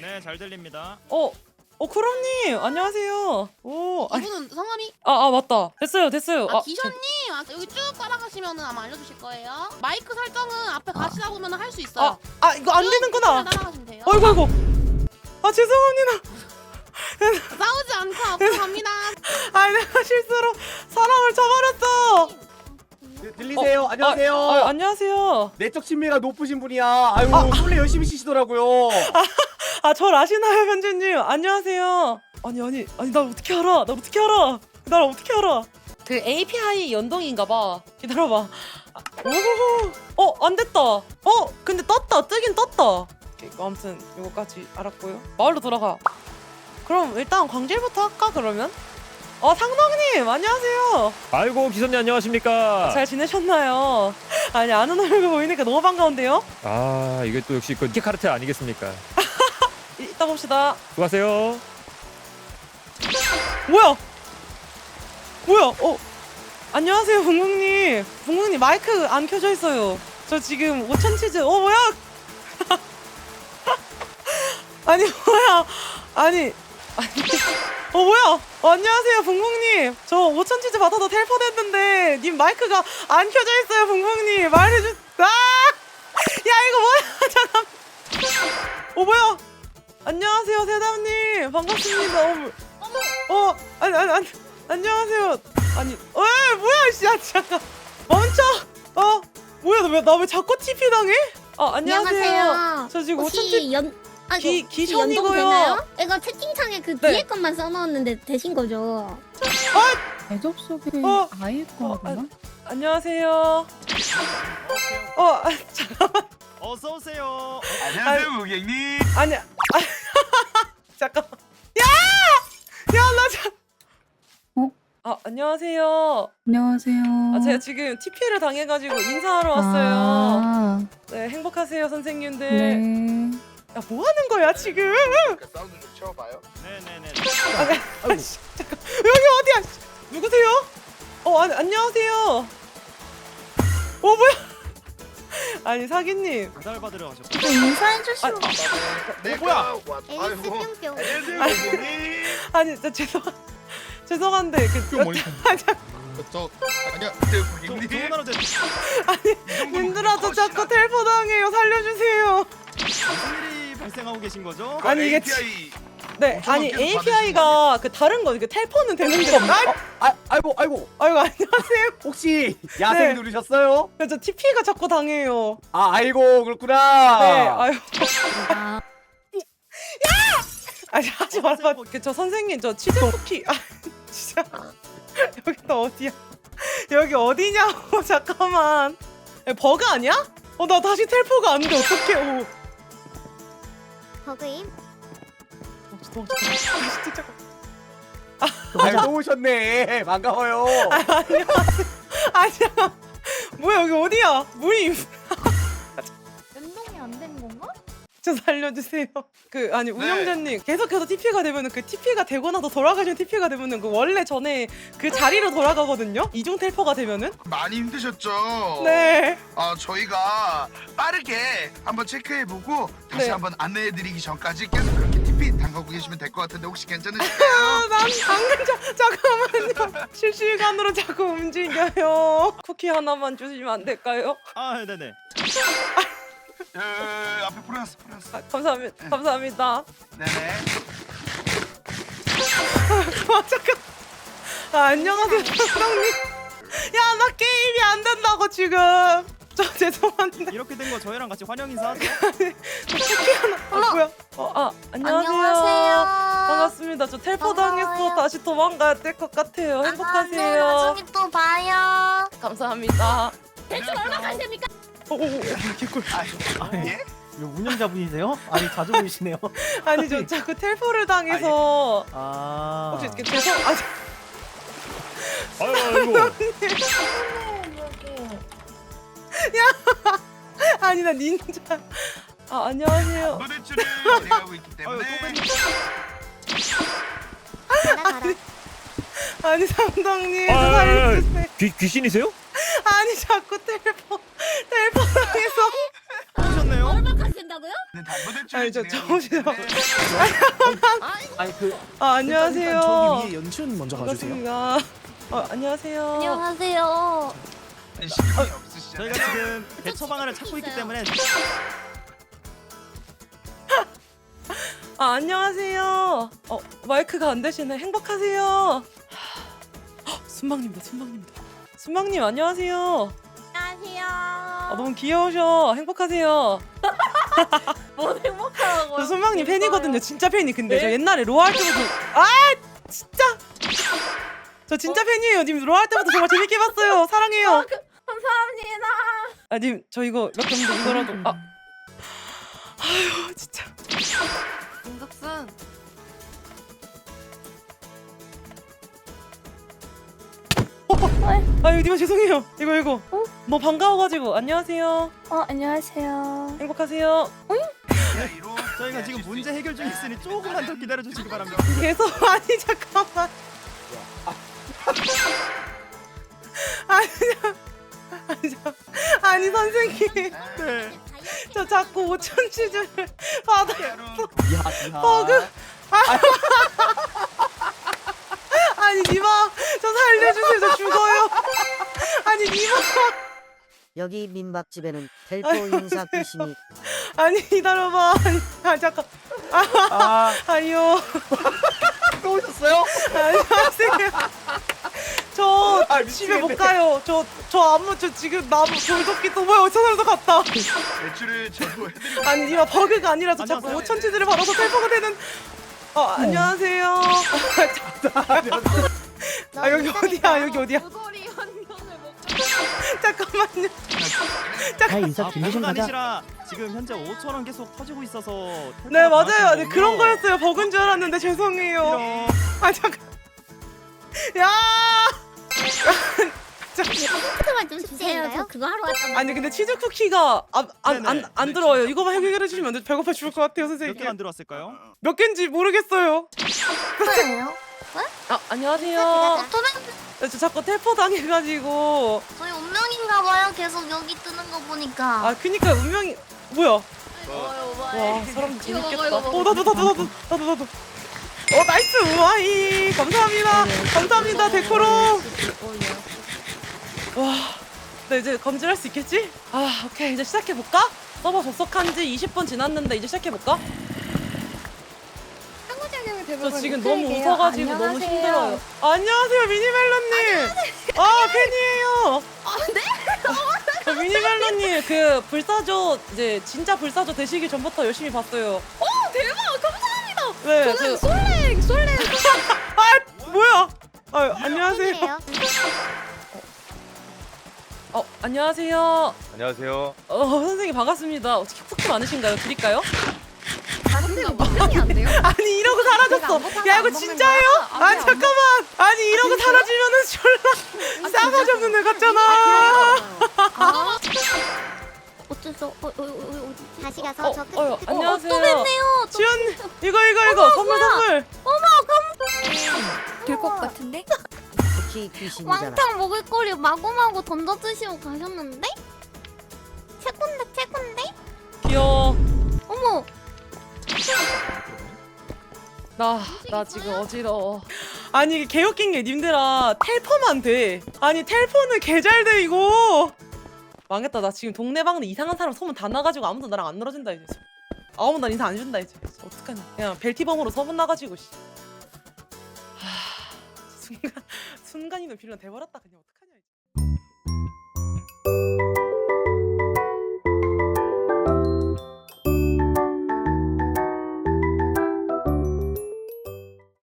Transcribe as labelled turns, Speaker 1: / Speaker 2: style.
Speaker 1: 네, 잘 들립니다.
Speaker 2: 어, 어 크롬님 안녕하세요. 오, 아,
Speaker 3: 이분은 성함이
Speaker 2: 아, 아 맞다. 됐어요, 됐어요.
Speaker 3: 아,
Speaker 2: 아,
Speaker 3: 기션님 아, 여기 쭉 따라가시면은 아마 알려주실 거예요. 마이크 설정은 앞에 가시다 보면 할 수 있어요.
Speaker 2: 아, 아 이거
Speaker 3: 안쭉
Speaker 2: 되는구나.
Speaker 3: 따라가시면 돼요.
Speaker 2: 어이구, 어이구. 아 죄송합니다.
Speaker 3: 싸우지 않고 앞으로 갑니다.
Speaker 2: 아, 내가 실수로 사람을 쳐버렸어.
Speaker 4: 들- 들리세요?
Speaker 2: 아,
Speaker 4: 안녕하세요.
Speaker 2: 아, 안녕하세요.
Speaker 4: 내적 친밀가 높으신 분이야. 아유, 원래 열심히 치시더라고요.
Speaker 2: 아, 절 아시나요, 현주님? 안녕하세요. 아니, 아니, 아니, 나 어떻게 알아? 나 어떻게 알아? 나 어떻게 알아? 그 API 연동인가봐. 기다려봐. 아, 오호호. 어, 안 됐다. 어, 근데 떴다. 뜨긴 떴다. 이거 아무튼 이거까지 알았고요. 마을로 돌아가. 그럼 일단 광질부터 할까 그러면? 어, 상덕님 안녕하세요.
Speaker 5: 아이고 기사님 안녕하십니까?
Speaker 2: 잘 지내셨나요? 아니 아는 얼굴 보이니까 너무 반가운데요?
Speaker 5: 아 이게 또 역시 그 키카르트 아니겠습니까?
Speaker 2: 이- 이따 봅시다.
Speaker 5: 수고하세요.
Speaker 2: 뭐야? 뭐야? 어? 안녕하세요, 붕붕님. 붕붕님 마이크 안 켜져 있어요. 저 지금 5천 치즈. 어 뭐야? 아니 뭐야? 아니 아니. 어 뭐야? 어, 안녕하세요, 붕붕님. 저 5천 치즈 받아서 텔포됐는데 님 마이크가 안 켜져 있어요, 붕붕님. 말해주. 아! 야 이거 뭐야? 잠깐. 어 뭐야? 안녕하세요, 세담님. 반갑습니다. 어, 뭐- 어, 아니, 아니, 아니, 안녕하세요. 아니, 어, 뭐야, 씨, 아, 잠깐. 멈춰. 어, 뭐야, 나 왜, 나 왜 자꾸 TP 당해? 어, 안녕하세요. 저 지금 5천
Speaker 6: 혹시 티연 아,
Speaker 2: 기-
Speaker 6: 기,
Speaker 2: 기션이고요.
Speaker 6: 연동 되나요? 이거 채팅창에 그
Speaker 2: 네.
Speaker 6: 뒤에 것만 써놓았는데 되신 거죠?
Speaker 7: 대접 속에
Speaker 2: 어?
Speaker 7: 아이콘이구나.
Speaker 2: 안녕하세요. 어, 아, 잠깐만.
Speaker 1: 어서 오세요.
Speaker 2: 안녕하세요,
Speaker 8: 고객님.
Speaker 2: 아니, 아, 잠깐만. 야! 야, 나 자.
Speaker 7: 어?
Speaker 2: 아, 안녕하세요.
Speaker 7: 안녕하세요.
Speaker 2: 아, 제가 지금 TP를 당해가지고 인사하러 왔어요.
Speaker 7: 아,
Speaker 2: 네, 행복하세요, 선생님들.
Speaker 7: 네.
Speaker 2: 야, 뭐 하는 거야, 지금?
Speaker 8: 사운드 좀 채워봐요.
Speaker 1: 네네네.
Speaker 2: 아, 씨, 잠깐. 여기 어디야? 씨, 누구세요? 어, 아니, 안녕하세요. 어, 뭐야? 아니, 사기님.
Speaker 1: 배달 받으러 가셨고.
Speaker 6: 좀 인사해 주시면
Speaker 8: 내가 왔.
Speaker 6: 에이스
Speaker 8: 아이고.
Speaker 6: 뿅뿅
Speaker 8: 안녕하세요, 고객님.
Speaker 2: 아니, 진짜 죄송, 죄송한데, 그,
Speaker 8: 뿅 멀리.
Speaker 2: 아, 잠-
Speaker 8: 저 안녕하세요,
Speaker 1: 조-
Speaker 8: 고객님.
Speaker 1: 좋은 하루 되세요.
Speaker 2: 님들아, 저 자꾸 텔포 당해요. 살려주세요.
Speaker 1: 무슨 일이 발생하고 계신 거죠?
Speaker 2: 아니, 이게
Speaker 8: API
Speaker 2: 네, 아니, API가 그 다른 거, 그 텔포는 되는데. 아,
Speaker 4: 아, 아이고, 아이고.
Speaker 2: 아이고, 안녕하세요.
Speaker 4: 혹시 야생
Speaker 2: 네.
Speaker 4: 누르셨어요?
Speaker 2: 저 TP가 자꾸 당해요.
Speaker 4: 아, 아이고, 그렇구나.
Speaker 2: 네, 아유.
Speaker 6: 아,
Speaker 2: 아니 하지 말아. 그, 저 선생님 저 치즈 쿠키. 아 진짜 여기 또 어디야? 여기 어디냐고 잠깐만. 야, 버그 아니야? 어 나 다시 텔포가 안 돼. 어떡해? 오.
Speaker 6: 버그임
Speaker 2: 진짜.
Speaker 4: 아유, 또 오셨네. 반가워요.
Speaker 2: 안녕하세요. 아니야. 뭐야 여기 어디야? 무임.
Speaker 6: 연동이 안 된 건가?
Speaker 2: 저 살려주세요. 그 아니 운영자님 계속해서 TP가 되면은 그 TP가 되고 나서 돌아가시는 TP가 되면은 그 원래 전에 그 자리로 돌아가거든요. 이중 텔포가 되면은.
Speaker 8: 많이 힘드셨죠?
Speaker 2: 네.
Speaker 8: 아 저희가 빠르게 한번 체크해보고 다시
Speaker 2: 네.
Speaker 8: 한번 안내해드리기 전까지 계속 그렇게 TP 담가고 계시면 될 것 같은데 혹시 괜찮으실까요?
Speaker 2: 아, 난 당근 자, 잠깐만요. 실시간으로 자꾸 움직여요. 쿠키 하나만 주시면 안 될까요?
Speaker 1: 아, 네네.
Speaker 8: 예, 앞에 프랑스 프랑스.
Speaker 2: 아, 감사합니다. 감사합니다.
Speaker 8: 네네.
Speaker 2: 아, 잠깐. 아, 안녕하세요, 사장님. 야, 나 게임이 안 된다고 지금. 저 죄송한데
Speaker 1: 이렇게 된 거 저희랑 같이 환영 인사하세요.
Speaker 2: 하나. 아, 뭐야? 어, 아, 안녕하세요.
Speaker 6: 안녕하세요
Speaker 2: 반갑습니다. 저 텔포
Speaker 6: 반가워요.
Speaker 2: 당했어. 다시 도망가야 될 것 같아요.
Speaker 6: 아, 네,
Speaker 2: 행복하세요.
Speaker 6: 나중에 또 봐요
Speaker 2: 감사합니다.
Speaker 6: 대충 얼마 가십니까?
Speaker 2: 오, 오, 오, 개꿀.
Speaker 8: 아, 예?
Speaker 9: 이거 운영자분이세요? 아니 자주 보이시네요.
Speaker 2: 아니 저 자꾸 텔포를 당해서
Speaker 9: 아
Speaker 2: 혹시 이렇게 죄송 아
Speaker 5: 아이고
Speaker 2: 아니 나 닌자 아 안녕하세요
Speaker 8: 무대출을 진행하고 있기 때문에
Speaker 6: 가라
Speaker 2: 아니 상당님 저
Speaker 5: 아,
Speaker 2: 살려주세요
Speaker 5: 귀 귀신이세요?
Speaker 2: 아니 자꾸 텔포 텔포 당해서
Speaker 1: 오셨네요.
Speaker 6: 얼마 가신다고? 뭐라고요?
Speaker 2: 아니, 저
Speaker 8: 때문에
Speaker 9: 아니 그
Speaker 2: 아 안녕하세요.
Speaker 9: 일단 저기 위에 연춘 먼저 가주세요.
Speaker 2: 반갑습니다. 어, 안녕하세요.
Speaker 6: 안녕하세요.
Speaker 1: 저희가 지금 대처 방안을 찾고 있기 때문에
Speaker 2: 아 안녕하세요. 어 마이크가 안 되시네. 행복하세요. 헉, 순방님다 순방님다. 순방님 안녕하세요.
Speaker 6: 안녕하세요.
Speaker 2: 아, 너무 귀여우셔. 행복하세요.
Speaker 6: 뭐 행복하다고요?
Speaker 2: 저 순방님 팬이거든요. 진짜 팬이. 근데 저 옛날에 로아 할 때부터 아 진짜 저 진짜 팬이에요. 님 로아 할 때부터 정말 재밌게 봤어요. 사랑해요.
Speaker 6: 감사합니다.
Speaker 2: 아님저 이거 몇 개인데 이거라도 아 아유 진짜
Speaker 3: 김덕순.
Speaker 2: 아유 님아 죄송해요. 이거 이거 뭐 반가워가지고 안녕하세요.
Speaker 7: 어, 안녕하세요.
Speaker 2: 행복하세요.
Speaker 1: 저희가 지금 문제 해결 중에 있으니 조금만 더 기다려 주시기 바랍니다.
Speaker 2: 계속 아니 잠깐만. 아니 선생님
Speaker 1: 네.
Speaker 2: 저 자꾸 5천 치즈를 받아요.
Speaker 9: 이야 이야.
Speaker 2: 버그 아니 니마 저 살려주세요 저 죽어요. 아니 니마
Speaker 10: 여기 민박집에는 텔포 인사 귀신이
Speaker 2: 아니 기다려봐. 아니 아 잠깐
Speaker 9: 아
Speaker 2: 아니요.
Speaker 4: 또 오셨어요?
Speaker 2: 안녕하세요. 저
Speaker 4: 아,
Speaker 2: 집에
Speaker 4: 미치겠네.
Speaker 2: 못 가요. 저 저 아무 저 지금 나무 돌도끼 또 뭐야 5천 원도 갔다.
Speaker 8: 매출을 저도 해드리고
Speaker 2: 아니 니가 버그가 아니라 저 자꾸
Speaker 1: 안녕하세요.
Speaker 2: 5천 치즈를 받아서 탈포가 되는. 어 안녕하세요. 아 여기 어디야 여기 어디야? 잠깐만요.
Speaker 9: 아 인사
Speaker 1: 아, 버그가
Speaker 9: 가자.
Speaker 1: 아니시라 지금 현재 5천 원 계속 터지고 있어서
Speaker 2: 네 맞아요. 네, 그런 거였어요. 버그인 줄 알았는데 죄송해요.
Speaker 1: 이런
Speaker 2: 아 잠깐. 야.
Speaker 6: 힌트만 좀 주세요. 저 그거 하러 왔단
Speaker 2: 아니 근데 치즈 쿠키가 안안안
Speaker 1: 네네.
Speaker 2: 안 들어와요. 이거만 해결해 주시면 안 돼. 배고파 죽을 것 같아요
Speaker 1: 몇
Speaker 2: 선생님.
Speaker 1: 안 들어왔을까요?
Speaker 2: 몇 개인지 모르겠어요.
Speaker 6: 말이에요.
Speaker 2: 아 안녕하세요. 네, 저 자꾸 텔포 당해가지고
Speaker 6: 저희 운명인가 봐요. 계속 여기 뜨는 거 보니까.
Speaker 2: 아 그니까 운명이 뭐야? 와 사람 재밌겠다.
Speaker 3: 어
Speaker 2: 나도 나도 나도 나도 나도. 어 나이스 우아이 감사합니다. 감사합니다 데코로. 와, 나 이제 검질할 수 있겠지? 아 오케이 이제 시작해 볼까? 서버 접속한 지 20분 지났는데 이제 시작해 볼까?
Speaker 7: 상호작용을
Speaker 2: 저 지금 너무 웃어가지고 너무 힘들어요. 아, 안녕하세요 미니멜로님. 아 팬이에요. 아 네? 미니멜로님 그 불사조 이제 진짜 불사조 되시기 전부터 열심히 봤어요.
Speaker 7: 어, 대박! 감사합니다.
Speaker 2: 네.
Speaker 7: 저는
Speaker 2: 저,
Speaker 7: 솔랭, 솔랭.
Speaker 2: 아 뭐야? 아 안녕하세요.
Speaker 6: 팬이에요.
Speaker 2: 어 안녕하세요.
Speaker 5: 안녕하세요.
Speaker 2: 어 선생님 반갑습니다. 어떻게 푹 많으신가요? 드릴까요?
Speaker 7: 안 돼요?
Speaker 2: 아니 이러고 사라졌어. 야 이거 진짜예요? 아 잠깐만. 아니 이러고 사라지면은 졸라 싸가지 없는 애 같잖아.
Speaker 6: 아. 어쩔 수 없. 어, 어, 어, 어? 다시 가서
Speaker 2: 어,
Speaker 6: 저 끝. 끝-
Speaker 2: 안녕하세요.
Speaker 6: 어, 또 뵙네요. 또
Speaker 2: 지연 이거 이거 이거 선물 선물.
Speaker 7: 될 것 같은데?
Speaker 10: 귀신이잖아.
Speaker 6: 왕창 먹을 거리 마구마구 던져 드시고 가셨는데? 최곤데 최곤데?
Speaker 2: 귀여워.
Speaker 6: 어머.
Speaker 2: 나 나 지금 어지러워. 아니 이게 개웃긴 게 님들아 텔포만 돼. 아니 텔포는 개잘 돼 이거. 망했다 나 지금 동네방네 이상한 사람 소문 다 나가지고 아무도 나랑 안 놀아준다 이제. 아무 날 인사 안 준다 이제. 어떡하냐. 그냥 벨티범으로 소문 나가지고. 씨. 순간 순간이동 빌런 돼버렸다 그냥 어떡하냐 이제.